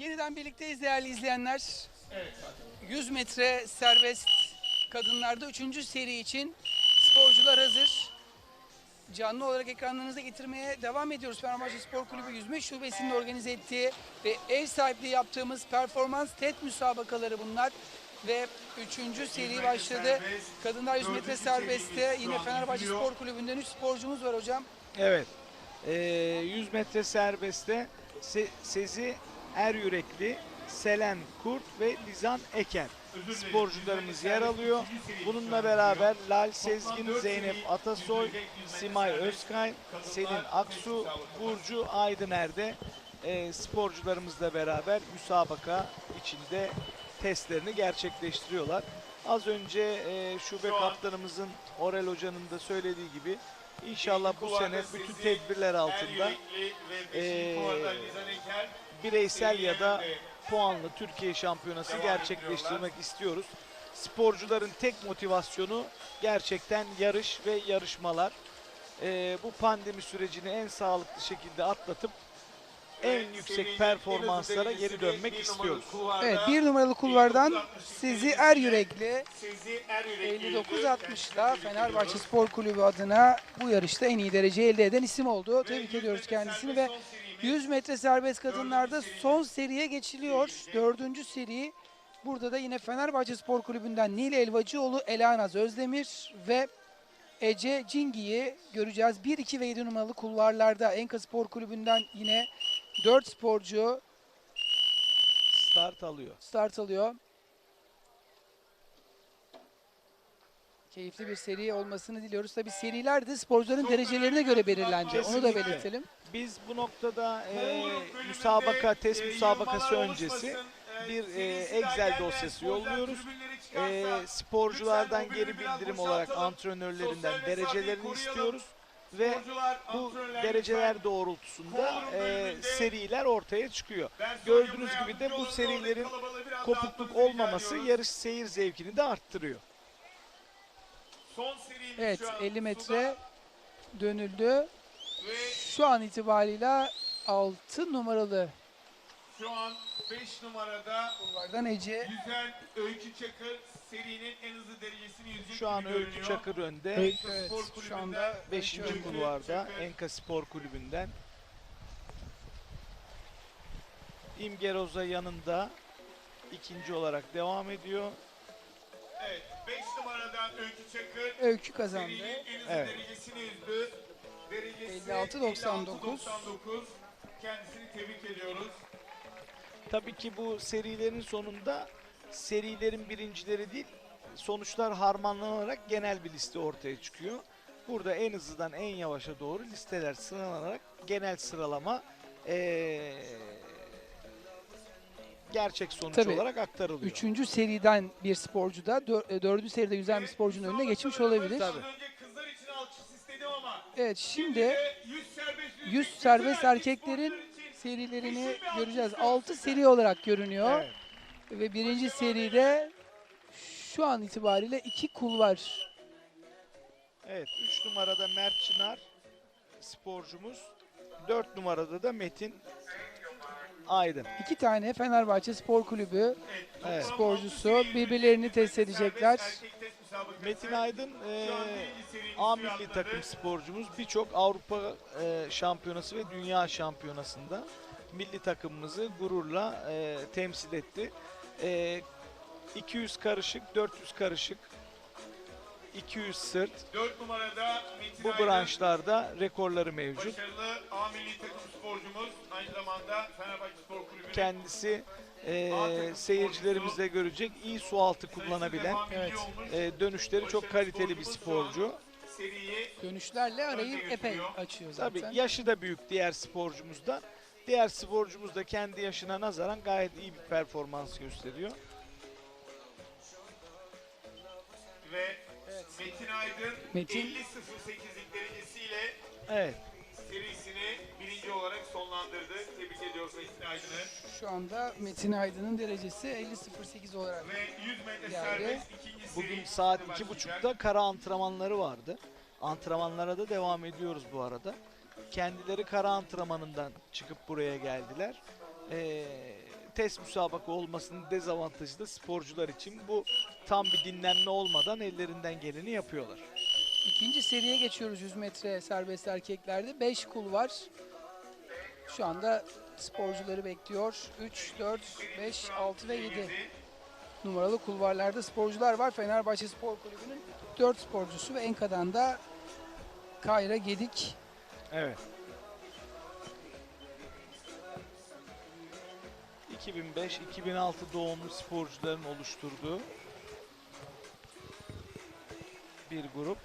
Yeniden birlikteyiz değerli izleyenler. 100 metre serbest kadınlarda 3. seri için sporcular hazır. Canlı olarak ekranlarınıza getirmeye devam ediyoruz. Fenerbahçe Spor Kulübü Yüzme Şubesi'nin organize ettiği ve ev sahipliği yaptığımız performans TED müsabakaları bunlar. Ve 3. seri başladı. Kadınlar 100 metre serbestte yine Fenerbahçe Spor Kulübü'nden 3 sporcumuz var hocam. Evet. Ee, 100 metre serbestte Se- Sezi Er Yürekli, Selen Kurt ve Lizan Eker sporcularımız yer alıyor. Bununla beraber Lal Sezgin, Zeynep Atasoy, Simay Özkay, Selin Aksu, Burcu Aydıner de e, sporcularımızla beraber müsabaka içinde testlerini gerçekleştiriyorlar. Az önce e, şube kaptanımızın Orel Hoca'nın da söylediği gibi inşallah bu sene bütün tedbirler altında eee, bireysel ya da puanlı Türkiye şampiyonası gerçekleştirmek istiyoruz. Sporcuların tek motivasyonu gerçekten yarış ve yarışmalar. Eee, bu pandemi sürecini en sağlıklı şekilde atlatıp en yüksek performanslara geri dönmek istiyoruz. Evet bir numaralı kulvardan sizi er yürekli Sizi er yürekli 59-60'da Fenerbahçe Spor Kulübü adına bu yarışta en iyi dereceyi elde eden isim oldu. Tebrik ediyoruz kendisini ve 100 metre serbest kadınlarda son seriye geçiliyor. Dördüncü seri. Burada da yine Fenerbahçe Spor Kulübü'nden Nil Elvacıoğlu, Elanaz Özdemir ve Ece Cingi'yi göreceğiz. 1, 2 ve 7 numaralı kulvarlarda Enka Spor Kulübü'nden yine 4 sporcu Start alıyor. start alıyor. Keyifli bir seri olmasını diliyoruz. Tabii seriler de sporcuların derecelerine göre belirlendi. Onu da Kesinlikle. belirtelim. Biz bu noktada e, müsabaka, test müsabakası öncesi bir e, Excel dosyası yolluyoruz. E, sporculardan geri bildirim olarak antrenörlerinden derecelerini istiyoruz ve bu dereceler doğrultusunda e, seriler ortaya çıkıyor. Gördüğünüz gibi de bu serilerin kopukluk olmaması yarış seyir zevkini de arttırıyor. Evet şu an 50 metre suda dönüldü. ve Şu an itibariyle 6 numaralı şu an 5 numarada kulvardan Ece. yüzen Öykü Çakır serinin en hızlı derecesini yüzecek Şu an Öykü görünüyor. Çakır önde. Evet, Spor şu anda 5. Öykü- kulvarda Enka Spor Kulübü'nden. İmge Roza yanında ikinci olarak devam ediyor. Evet 5 numaradan Öykü Çakır Öykü kazandı. serinin en hızlı Evet. derecesini. Derecesi 56-99. 56-99. Kendisini tebrik ediyoruz. Tabii ki bu serilerin sonunda serilerin birincileri değil, sonuçlar harmanlanarak genel bir liste ortaya çıkıyor. Burada en hızlıdan en yavaşa doğru listeler sıralanarak genel sıralama eee, gerçek sonuç Tabii. olarak aktarılıyor. Üçüncü seriden bir sporcu da dör- e, dördüncü seride yüzen bir sporcunun önüne geçmiş olabilir. Az önce kızlar için alkış istedim ama Evet şimdi de 100 serbest 100 serbest erkeklerin serilerini göreceğiz. 6 seri olarak görünüyor. Evet. Ve birinci seride şu an itibariyle iki kul var. Evet 3 numarada Mert Çınar sporcumuz. 4 numarada da Metin Aydın. İki tane Fenerbahçe Spor Kulübü Evet. sporcusu birbirlerini test edecekler. Metin Aydın e, A milli takım sporcumuz. Birçok Avrupa e, şampiyonası ve dünya şampiyonasında milli takımımızı gururla e, temsil etti. E, 200 karışık, 400 karışık, 200 sırt. 4 numarada Metin Bu branşlarda rekorları mevcut. Başarılı A milli takım sporcumuz. Aynı zamanda Fenerbahçe Spor Kulübü'nün Kendisi e, seyircilerimiz de görecek iyi su altı kullanabilen, Evet. e, dönüşleri çok kaliteli bir sporcu. Dönüşlerle arayı epey açıyor Tabii zaten. yaşı da büyük diğer sporcumuzdan. Diğer sporcumuz da kendi yaşına nazaran gayet iyi bir performans gösteriyor. ve Metin Aydın Metin. 50.08'lik derecesiyle Evet. serisini birinci olarak sonlandırdı. Tebrik ediyoruz Metin Aydın'ı. Şu anda Metin Aydın'ın derecesi 50.08 olarak. Ve 100 metre Yani serbest ikinci seri Bugün saat başlayacak. iki buçukta kara antrenmanları vardı. Antrenmanlara da devam ediyoruz bu arada. Kendileri kara antrenmanından çıkıp buraya geldiler. Ee, test müsabaka olmasının dezavantajı da sporcular için bu tam bir dinlenme olmadan ellerinden geleni yapıyorlar. İkinci seriye geçiyoruz 100 metre serbest erkeklerde. 5 kul var. Şu anda sporcuları bekliyor. 3, 4, 5, 6 ve 7 numaralı kulvarlarda sporcular var. Fenerbahçe Spor Kulübü'nün 4 sporcusu ve Enka'dan da Kayra Gedik. Evet. 2005-2006 doğumlu sporcuların oluşturduğu bir grup.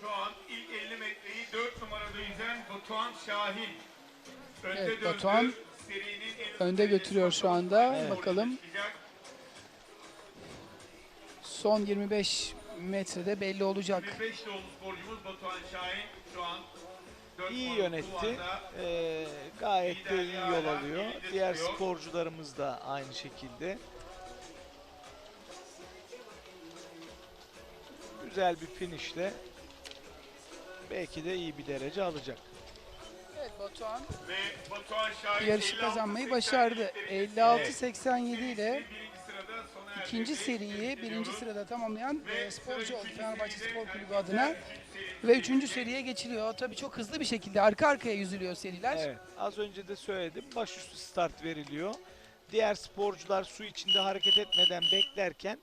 Şu an ilk 50 metreyi 4 numarada yüzen Batuhan Şahin. Önde Evet, döndü. Batuhan önde götürüyor şu anda. Batuhan Bakalım. Son 25 metrede belli olacak. 25 doğumlu sporcumuz Batuhan Şahin şu an 4 iyi yönetti. Ee, gayet de iyi yol alıyor. Diğer sporcularımız da aynı şekilde. Güzel bir finişle belki de iyi bir derece alacak. Evet Batuhan yarışı 56-87 kazanmayı başardı. liderliği 56-87 ile ikinci seriyi birinci sırada tamamlayan Ve e, sporcu oldu Fenerbahçe Spor Kulübü adına. Ve üçüncü seriye geçiliyor. Tabii çok hızlı bir şekilde arka arkaya yüzülüyor seriler. Evet, az önce de söyledim. Başüstü start veriliyor. Diğer sporcular su içinde hareket etmeden beklerken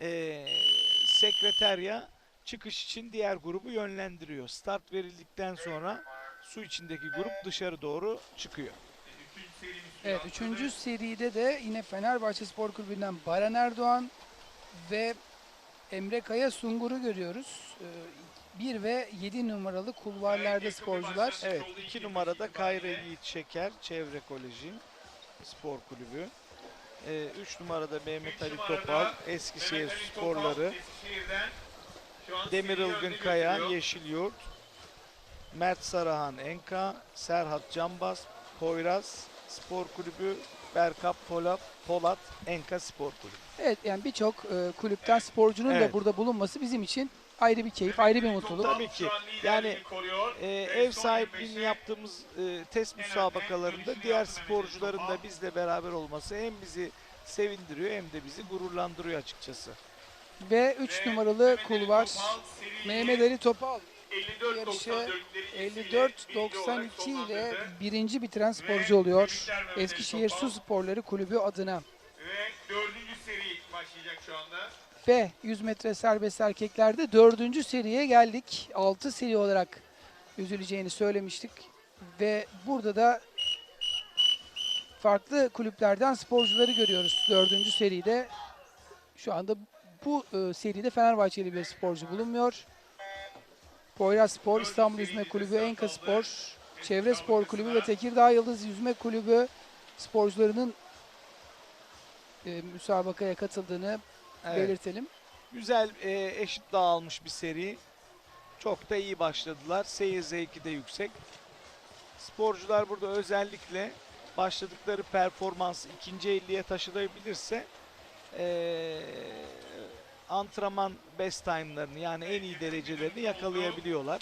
eee sekreterya çıkış için diğer grubu yönlendiriyor. Start verildikten sonra su içindeki grup dışarı doğru çıkıyor. Evet, üçüncü seride de yine Fenerbahçe Spor Kulübü'nden Baran Erdoğan ve Emre Kaya Sungur'u görüyoruz. 1 ve 7 numaralı kulvarlarda sporcular. Evet, iki numarada Kayra Yiğit Şeker, Çevre Koleji Spor Kulübü. Eee, üç numarada Mehmet Ali Topal, Eskişehir Mehmet Ali Topal, Sporları. Eskişehir'den şu an Demir Ilgın Kaya. Yeşilyurt, Mert Sarahan Enka, Serhat Cambaz, Poyraz Spor Kulübü, Berkap Polat, Polat Enka Spor Kulübü. Evet yani birçok e, kulüpten sporcunun Evet. da burada bulunması bizim için ayrı bir keyif, ayrı bir mutluluk. Tabii ki. Yani, Ve ev sahipliğini 25'e yaptığımız e, test müsabakalarında diğer sporcuların da bizle beraber olması hem bizi sevindiriyor hem de bizi gururlandırıyor açıkçası. Ve 3 Ve numaralı kulvar Mehmet Ali Topal 54 yarışı 54-92 ile birinci bitiren sporcu oluyor. Eskişehir. Su Sporları Kulübü adına. ve dördüncü seri başlayacak şu anda. Ve 100 metre serbest erkeklerde dördüncü seriye geldik. 6 seri olarak üzüleceğini söylemiştik. Ve burada da farklı kulüplerden sporcuları görüyoruz dördüncü seride. Şu anda bu e, seride Fenerbahçeli bir sporcu bulunmuyor. Poyraz Spor, İstanbul Yüzme Kulübü, Enka Spor, Çevre Spor Kulübü ve Tekirdağ Yıldız Yüzme Kulübü sporcularının e, müsabakaya katıldığını Evet. belirtelim. Güzel e, eşit dağılmış bir seri. Çok da iyi başladılar. Seyir zevki de yüksek. Sporcular burada özellikle başladıkları performans ikinci 50'ye taşınabilirse e, antrenman best time'larını yani en iyi derecelerini yakalayabiliyorlar.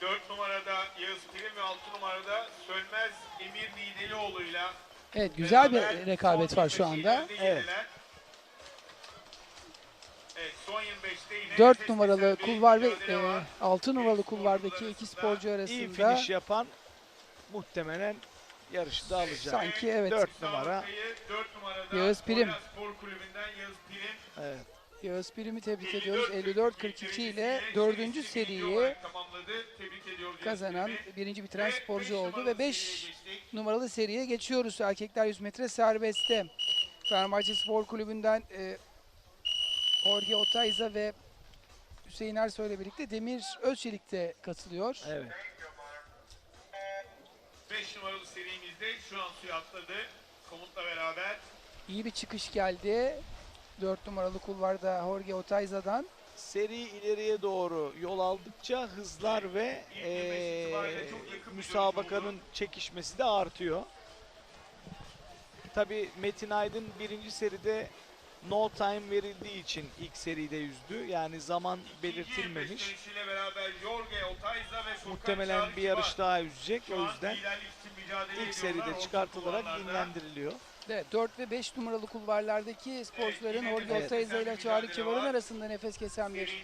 4 numarada Yağız Prim ve 6 numarada Sönmez Emir Nidelioğlu'yla Evet güzel bir rekabet var şu 25'i anda. Evet. yeniler. Evet, son 25'te yine 4 nefes numaralı kulvar ve var. 6 numaralı kulvardaki iki sporcu İyi arasında finish yapan muhtemelen yarışı da alacak. sanki evet 4 numara. Müsabakayı 4 numarada Yağız Prim Evet. Yağız Prim'i tebrik 54 ediyoruz. 54-42 ile 4. seriyi kazanan birinci bitiren Ve sporcu oldu ve 5 seriye geçtik. numaralı seriye geçiyoruz. Erkekler 100 metre serbestte. Fenerbahçe Spor Kulübü'nden e, Jorge Otayza ve Hüseyin Ersoy ile birlikte Demir Özçelik de katılıyor. Evet. 5 numaralı serimizde şu an suya atladı. Komutla beraber. İyi bir çıkış geldi. 4 numaralı kulvarda Jorge Otayza'dan. Seri ileriye doğru yol aldıkça hızlar ve İlk 25 eee, itibariyle çok yakın bir müsabakanın çekişmesi de artıyor. Tabi Metin Aydın birinci seride no time verildiği için ilk seride yüzdü. Yani zaman belirtilmemiş. İkinci 25 dönüşüyle beraber Jorge Otayza ve Furkan Muhtemelen bir yarış daha yüzecek. O yüzden ilk seride çıkartılarak dinlendiriliyor. Evet, 4 ve 5 numaralı kulvarlardaki sporcuların Jorge nefes Otaiza ile Çağrı Kivar'ın var. arasında nefes kesen bir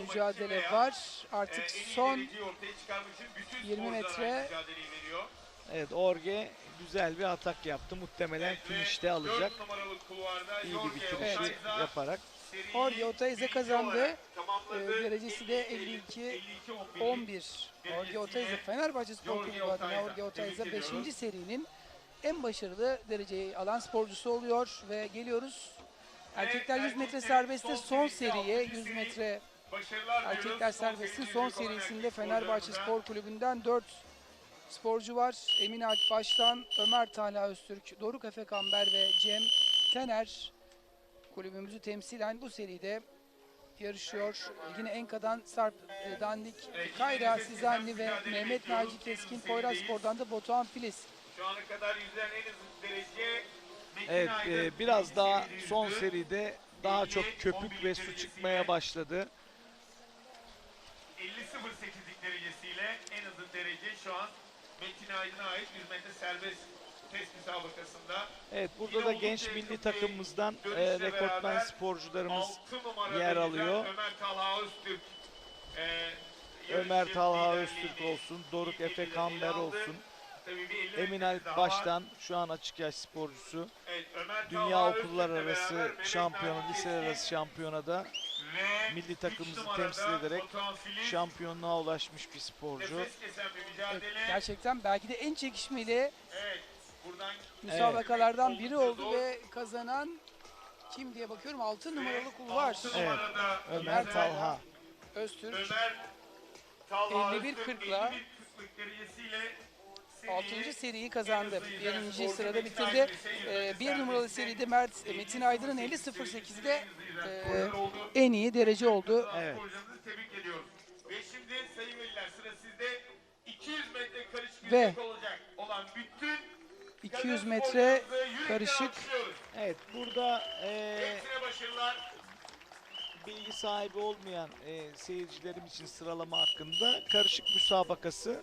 mücadele var. e, Artık iyi son dereceyi ortaya çıkarmak için bütün 20 sporcular metre-. Evet Orge güzel bir atak yaptı. Muhtemelen Evet, ve finişte alacak. dört numaralı kulvarda İyi bir bitirişi Otaiza yaparak. Jorge Otaiza kazandı. Ee, derecesi de 52, 52, 11. 11. Jorge Otaiza Fenerbahçe Spor Kulübü adına. Jorge Otaiza Tebrik 5. ediyoruz. serinin en başarılı dereceyi alan sporcusu oluyor ve geliyoruz. Erkekler 100 metre serbestte son seriye altıncı 100 seri. metre erkekler diliyoruz. Son serisinde Fenerbahçe. Spor Kulübü'nden 4 sporcu var. Emin Alp Baştan, Ömer Talha Öztürk, Doruk Efe ve Cem Tener kulübümüzü temsilen bu seride yarışıyor. Yine Enka'dan Sarp e, Dandik, Kayra Sizanli ve Mehmet Naci Keskin, Poyrazspor'dan da Batuhan Filiz. Şu ana kadar yüzden en hızlı derece Metin Evet Aydın e, biraz daha seride son yüzdü. seride daha 50, çok 11 köpük ve su derecesiyle çıkmaya başladı. 50.08'lik derecesiyle en hızlı derece şu an Metin Aydın'a ait 100 metre serbest test müsabakasında. Evet burada Yine da oldukça genç yakın milli bir takımımızdan e, dönüşle rekortmen beraber sporcularımız 6 numarada yer alıyor. Ömer Talha Öztürk. e, Ömer yarışın Talha liderliğini Öztürk olsun, Doruk Efe bir Kamber aldı. olsun, Tabii bir 50 Emin Alp. Baştan şu an açık yaş sporcusu. Evet, Dünya okullar arası şampiyonu, liseler arası şampiyonada milli takımımızı temsil ederek şampiyonluğa ulaşmış bir sporcu. bir Evet, gerçekten belki de en çekişmeli Evet, buradan müsabakalardan biri oldu ve kazanan kim diye bakıyorum 6 numaralı kulvar. Evet, Ömer Talha. Öztürk Ömer Talha 51 Öztürk, 40'la 51 40'lık derecesiyle seriyi 6. seriyi kazandı. en hızlı yüzen Birinci sporcu sırada Metin bitirdi. İse Ee, yüzde bir numaralı serbestte seride Mert Metin Aydın'ın 50.08'de en hızlı yüzen e, en iyi derece oldu. Evet. Tebrik ediyoruz. Ve şimdi sayın veliler sıra sizde 200 metre karışık Ve olacak olan bütün 200 kadın metre karışık. Evet burada e, Hepsine başarılar. bilgi sahibi olmayan e, seyircilerim için sıralama hakkında karışık müsabakası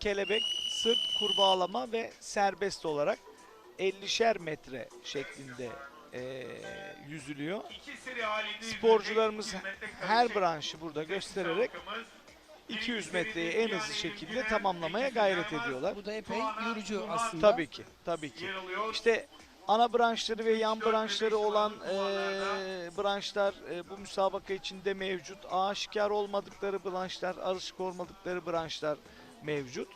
kelebek, sırt, kurbağalama ve serbest olarak 50'şer metre şeklinde e, yüzülüyor. Sporcularımız 200 metre her branşı burada göstererek müsabakımız. 200 Birinci metreyi en hızlı şekilde tamamlamaya gayret ediyorlar. bu da epey yorucu aslında. Tabii ki, tabii ki. İşte ana branşları ve yan branşları olan eee, branşlar eee, bu müsabaka içinde mevcut. Aşikar olmadıkları branşlar, alışık olmadıkları branşlar mevcut.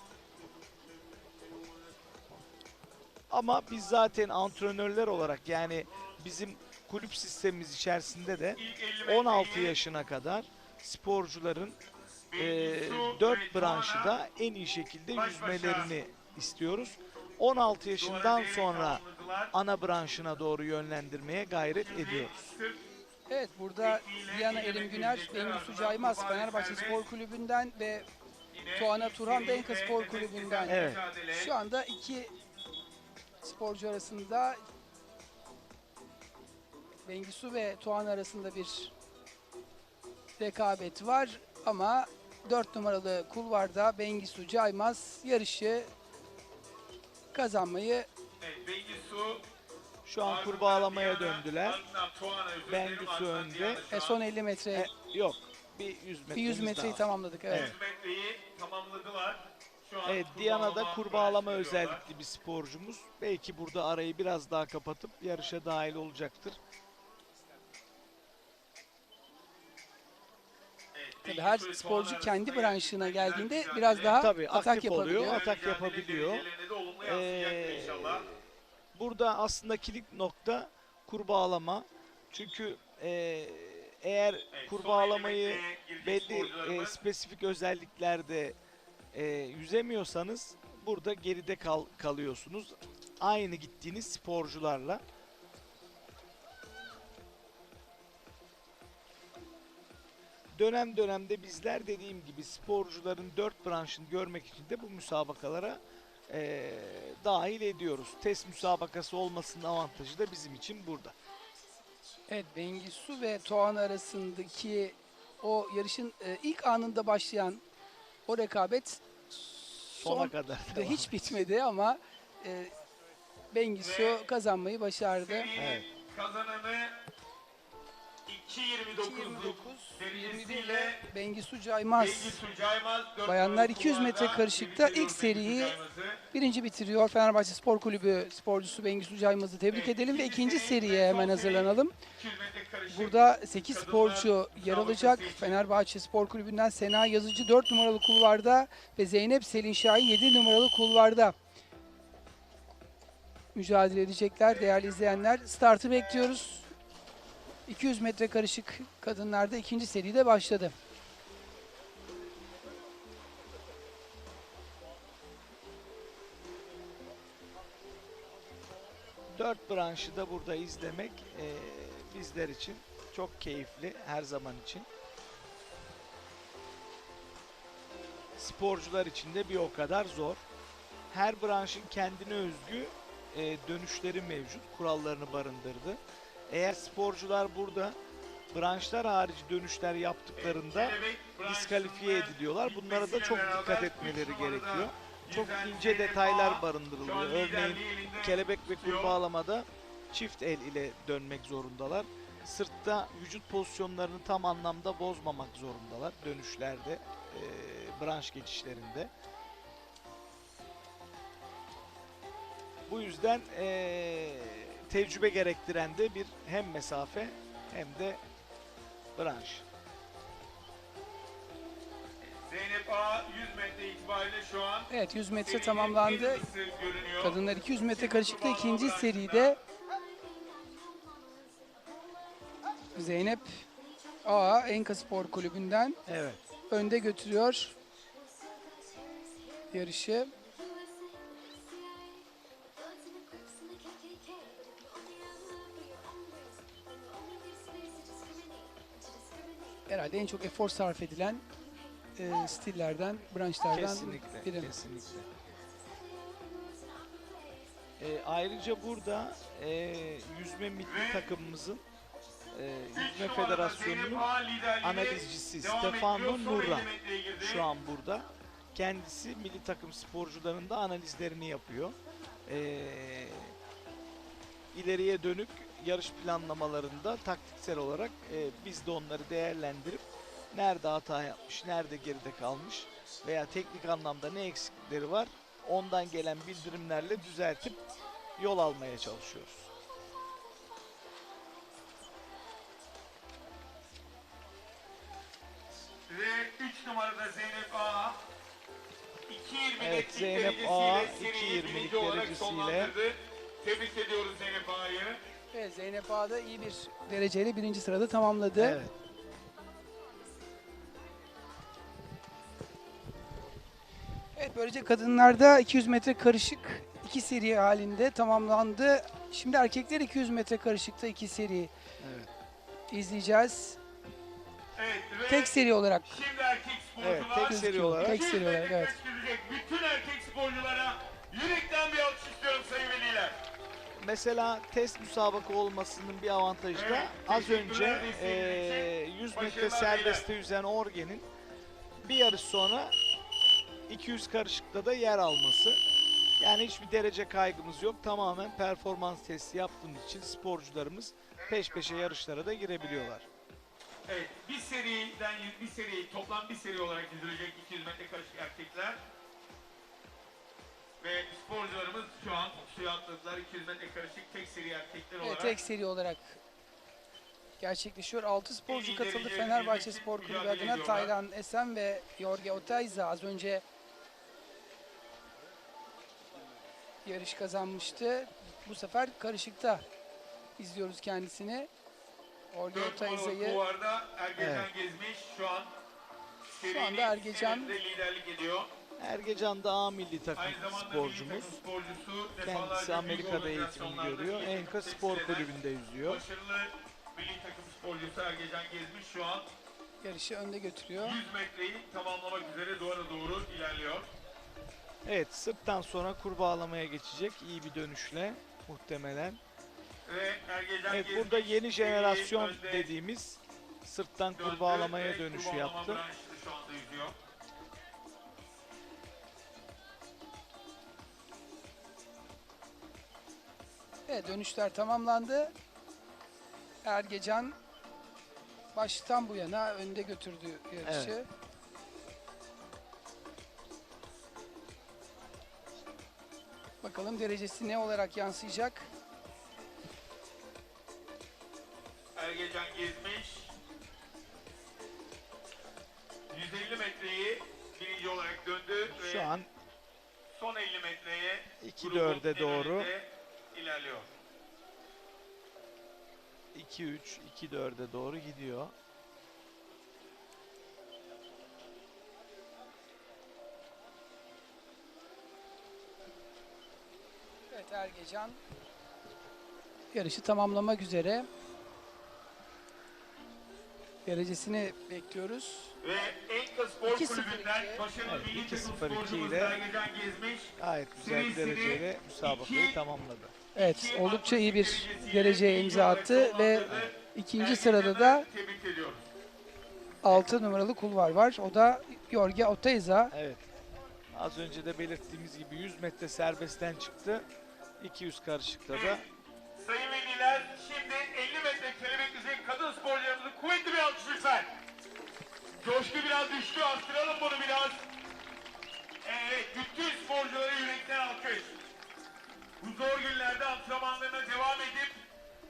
Ama biz zaten antrenörler olarak yani bizim kulüp sistemimiz içerisinde de İlk 50 16 metreyi yaşına kadar sporcuların eee 4 ve branşı da en iyi şekilde yüzmelerini istiyoruz. 16 yaşından sonra ana branşına doğru yönlendirmeye gayret ediyoruz. Evet burada Diana Elim Güner, Bengisu Caymaz Fenerbahçe Spor Kulübü'nden ve Tuana ilk Turhan da seride Enka Spor Kulübü'nden. Evet. şu anda iki sporcu arasında Bengisu ve Tuğan arasında bir rekabet var ama 4 numaralı kulvarda Bengisu Caymaz yarışı kazanmayı Evet, Bengisu Şu an kurbağalamaya döndüler. Bengisu önde. E, son 50 metre E, yok. Bir 100 metre. bir 100 metreyi tamamladık. Evet. 100 metreyi tamamladılar. Evet, Diana da kurbağalama özellikli bir sporcumuz. Belki burada arayı biraz daha kapatıp yarışa dahil olacaktır. Tabii her sporcu kendi branşına geldiğinde biraz bir daha Tabii, atak aktif oluyor. yapabiliyor. Atak yapabiliyor. Ee, inşallah. Burada aslında kilit nokta kurbağalama. Çünkü e, eğer kurbağalamayı 50 metreye girecek belli e, spesifik özelliklerde e, yüzemiyorsanız burada geride kal- kalıyorsunuz. Aynı gittiğiniz sporcularla. Dönem dönemde bizler dediğim gibi sporcuların dört branşını görmek için de bu müsabakalara e, dahil ediyoruz. Test müsabakası olmasının avantajı da bizim için burada. Evet Bengisu ve Doğan arasındaki o yarışın e, ilk anında başlayan o rekabet Sona Son kadar da devam. hiç bitmedi ama e, Bengisu kazanmayı başardı. Evet. kazananı 2.29'luk 20'de derecesiyle Bengisu Caymaz Bengisu Caymaz. Bayanlar numaralı 200 metre karışıkta ilk seriyi birinci bitiriyor. Fenerbahçe Spor Kulübü sporcusu Bengisu Caymaz'ı tebrik Evet, edelim ve ikinci seriye hemen hazırlanalım. 200 metre karışık. Burada 8 Kadınlar sporcu yer alacak. Fenerbahçe Spor Kulübü'nden Sena Yazıcı 4 numaralı kulvarda ve Zeynep Selin Şahin 7 numaralı kulvarda mücadele edecekler değerli izleyenler. Startı bekliyoruz. 200 metre karışık kadınlarda ikinci seri de başladı. Dört branşı da burada izlemek eee, bizler için çok keyifli her zaman için. Sporcular için de bir o kadar zor. Her branşın kendine özgü eee, dönüşleri mevcut, kurallarını barındırdı. Eğer sporcular burada branşlar harici dönüşler yaptıklarında diskalifiye ediliyorlar. Bunlara da çok dikkat etmeleri gerekiyor. Çok ince detaylar barındırılıyor. Örneğin kelebek ve kurbağalamada çift el ile dönmek zorundalar. Sırtta vücut pozisyonlarını tam anlamda bozmamak zorundalar dönüşlerde, eee, branş geçişlerinde. Bu yüzden eee, tecrübe gerektiren de bir hem mesafe hem de branş. Zeynep A 100 metre itibariyle şu an Evet 100 metre tamamlandı. Kadınlar 200 metre karışıkta ikinci seride Zeynep A Enka Spor Kulübü'nden Evet. önde götürüyor yarışı. Herhalde en çok efor sarf edilen e, stillerden, branşlardan Kesinlikle, biri. kesinlikle. Ee, ayrıca burada e, yüzme milli takımımızın e, Yüzme Federasyonu'nun analizcisi Stefano Nurra 50 metreye girdi. şu an burada. Kendisi milli takım sporcularının da analizlerini yapıyor. Ee, ileriye dönük yarış planlamalarında taktiksel olarak e, biz de onları değerlendirip nerede hata yapmış, nerede geride kalmış veya teknik anlamda ne eksikleri var ondan gelen bildirimlerle düzeltip yol almaya çalışıyoruz. Numarada Zeynep Ağa 2.20'lik Evet, Zeynep derecesiyle Ağa seriyi 2.20'lik birinci olarak derecesiyle. sonlandırdı. Tebrik ediyoruz Zeynep Ağa'yı. Evet, Zeynep Ağa da iyi bir dereceyle birinci sırada tamamladı. Evet. Evet böylece kadınlarda 200 metre karışık iki seri halinde tamamlandı. Şimdi erkekler 200 metre karışıkta iki seri Evet. izleyeceğiz. Evet ve Tek seri olarak şimdi erkek sporcular Evet, tek seri olarak. Tek 200 seri olarak evet. bütün erkek sporculara yürekten bir alkış istiyorum sayın veliler. Mesela test müsabaka olmasının bir avantajı da Evet, az önce eee 100 metre serbestte yüzen Orgen'in bir yarış sonra 200 karışıkta da yer alması. Yani hiçbir derece kaygımız yok. Tamamen performans testi yaptığımız için sporcularımız peş peşe yarışlara da girebiliyorlar. Evet bir seriden bir seri toplam bir seri olarak izlenecek 200 metre karışık erkekler. Ve sporcularımız şu an suya atladılar 200 metre karışık tek seri erkekler Evet, olarak. tek seri olarak gerçekleşiyor. 6 sporcu katıldı Fenerbahçe Spor Kulübü adına. Taylan Esen ve Jorge Otayza az önce yarış kazanmıştı. Bu sefer karışıkta izliyoruz kendisini. Jorge 4 numaralı Otayza'yı kuvarda Ergecan Evet. gezmiş şu an. anda serinin Ergecan- liderlik ediyor. Ergecan da A milli takım Aynı zamanda milli sporcumuz. takım sporcusu. Kendisi Amerika'da organizasyonlarda görüyor. Enka Spor Kulübü'nde yüzüyor. Başarılı milli takım sporcusu Ergecan Gezmiş şu an yarışı önde götürüyor. 100 metreyi tamamlamak üzere duvara doğru ilerliyor. Evet sırttan sonra kurbağalamaya geçecek iyi bir dönüşle muhtemelen. Evet, burada yeni jenerasyon dediğimiz sırttan kurbağalamaya dönüşü yaptı. Evet dönüşler tamamlandı. Ergecan baştan bu yana önde götürdü yarışı. Evet. Bakalım derecesi ne olarak yansıyacak? 2-4'e grubun en doğru önünde ilerliyor. 2-3, 2-4'e doğru gidiyor. Evet Ergecan yarışı tamamlamak üzere. Derecesini bekliyoruz. Ve Enka Spor 2-0-2. Kulübü'nden başarılı Evet, milli takım 2-0-2 sporcumuz ile Ergecan gezmiş. Gayet güzel bir dereceyle müsabakayı iki- tamamladı. Evet oldukça iyi bir dereceye imza attı ve sonlandırdı. ikinci sırada da Ergecan'ı tebrik ediyoruz. 6 numaralı kulvar var. O da Jorge Oteiza. Evet. Az önce de belirttiğimiz gibi 100 metre serbestten çıktı. 200 karışıkta da Sayın düştü arttıralım bunu biraz. Evet bütün sporculara yürekten alkış. Bu zor günlerde antrenmanlarına devam edip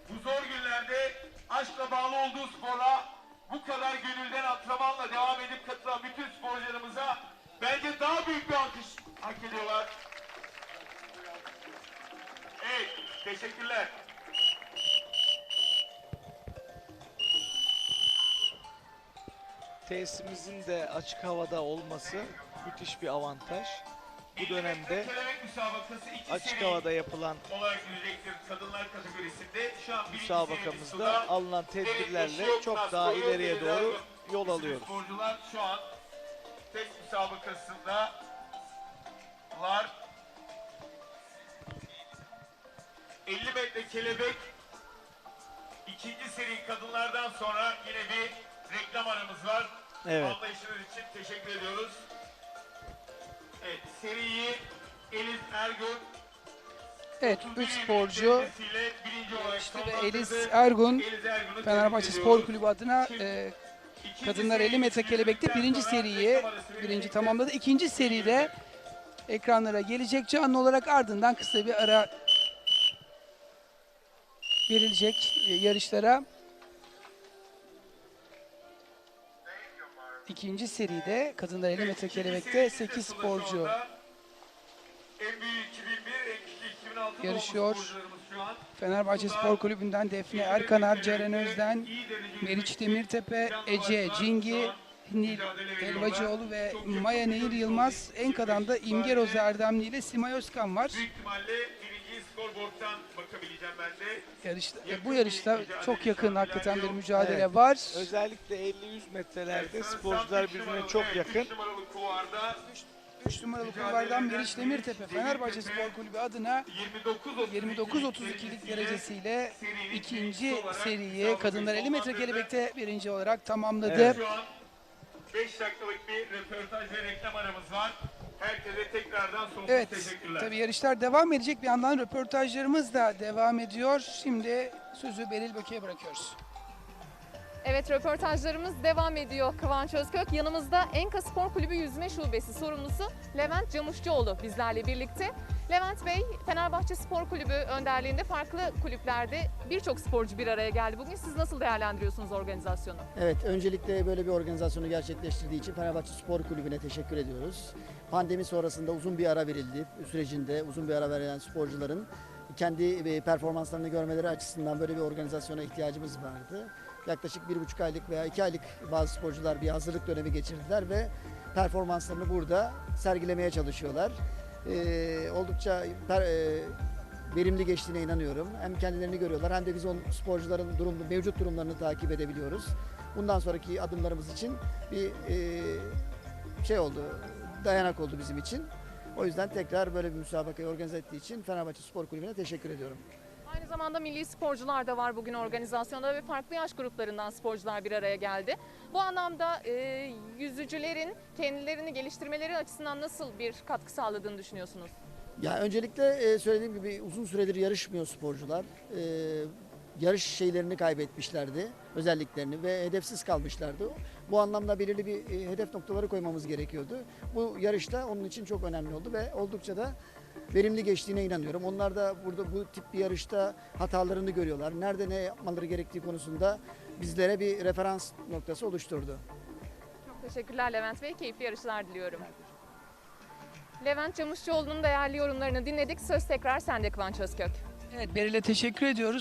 bu zor günlerde aşkla bağlı olduğu spora bu kadar gönülden antrenmanla devam edip katılan bütün sporcularımıza bence daha büyük bir alkış hak ediyorlar. Evet, teşekkürler. Tesisimizin de açık havada olması müthiş bir avantaj. Bu dönemde açık havada yapılan suda. alınan tedbirlerle çok daha ileriye doğru yol alıyoruz. Sporcular şu an test müsabakasında var. 50 metre kelebek ikinci seri kadınlardan sonra yine bir reklam aramız var. Evet. Anlayışınız için teşekkür ediyoruz. Evet, seriyi Eliz Ergun Evet 3 sporcu işte ve Ergun Eliz Ergun'u Fenerbahçe Spor. Kulübü adına e, kadınlar seri 50 metre kelebekte birinci seriyi birinci tamamladı. İkinci seride ekranlara gelecek canlı olarak ardından kısa bir ara verilecek e, yarışlara. İkinci seride kadınlar 50 metre kelebekte serimiz 8 de sırada sporcu şu anda. En büyük 2001, en küçük 2006 doğumlu Yarışıyor. Fenerbahçe Spor Kulübü'nden Defne Erkanar, Ceren Özden, Meriç Demirtepe, Ece Cingi, Nil Elvacıoğlu ve Maya Nehir Yılmaz. Enka'dan da İmge Erdemli ile Simay Özkan var. Skorboardtan bakabileceğim ben de. Yarışta, e, bu yarışta çok yakın hakikaten bir mücadele Evet. var. Özellikle 50-100 metrelerde Evet, sporcular birbirine numaralı- çok evet, yakın. üç numaralı kuvarda 3 numaralı kulvardan Meriç Demirtepe Fenerbahçe Spor Kulübü adına 29-32'lik derecesiyle ikinci seriyi kadınlar 50 metre kelebekte birinci olarak tamamladı. Evet. Şu an 5 dakikalık bir röportaj ve reklam aramız var. Herkese tekrardan sonsuz Evet, teşekkürler. tabii yarışlar devam edecek. Bir yandan röportajlarımız da devam ediyor. Şimdi sözü Beril Böke'ye bırakıyoruz. Evet röportajlarımız devam ediyor Kıvanç Özkök. Yanımızda Enka Spor Kulübü Yüzme Şubesi sorumlusu Levent Camışçıoğlu bizlerle birlikte. Levent Bey Fenerbahçe Spor Kulübü önderliğinde farklı kulüplerde birçok sporcu bir araya geldi. Bugün siz nasıl değerlendiriyorsunuz organizasyonu? Evet, öncelikle böyle bir organizasyonu gerçekleştirdiği için Fenerbahçe Spor Kulübü'ne teşekkür ediyoruz. Pandemi sonrasında uzun bir ara verildi. Sürecinde uzun bir ara verilen sporcuların kendi e, performanslarını görmeleri açısından böyle bir organizasyona ihtiyacımız vardı. Yaklaşık bir buçuk aylık veya iki aylık bazı sporcular bir hazırlık dönemi geçirdiler ve performanslarını burada sergilemeye çalışıyorlar. Ee, oldukça per- e, verimli geçtiğine inanıyorum. Hem kendilerini görüyorlar hem de biz o sporcuların durum, mevcut durumlarını takip edebiliyoruz. Bundan sonraki adımlarımız için bir e, şey oldu, dayanak oldu bizim için. O yüzden tekrar böyle bir müsabakayı organize ettiği için Fenerbahçe Spor Kulübü'ne teşekkür ediyorum. Aynı zamanda milli sporcular da var bugün organizasyonda ve farklı yaş gruplarından sporcular bir araya geldi. Bu anlamda e, yüzücülerin kendilerini geliştirmeleri açısından nasıl bir katkı sağladığını düşünüyorsunuz? Ya öncelikle e, söylediğim gibi uzun süredir yarışmıyor sporcular. E, yarış şeylerini kaybetmişlerdi, özelliklerini ve hedefsiz kalmışlardı. Bu anlamda belirli bir e, hedef noktaları koymamız gerekiyordu. Bu yarışta onun için çok önemli oldu ve oldukça da verimli geçtiğine inanıyorum. Onlar da burada bu tip bir yarışta hatalarını görüyorlar. Nerede ne yapmaları gerektiği konusunda bizlere bir referans noktası oluşturdu. Çok teşekkürler Levent Bey. Keyifli yarışlar diliyorum. Levent Camışçıoğlu'nun değerli yorumlarını dinledik. Söz tekrar sende Kıvanç Özkök. Evet Beril'e teşekkür ediyoruz.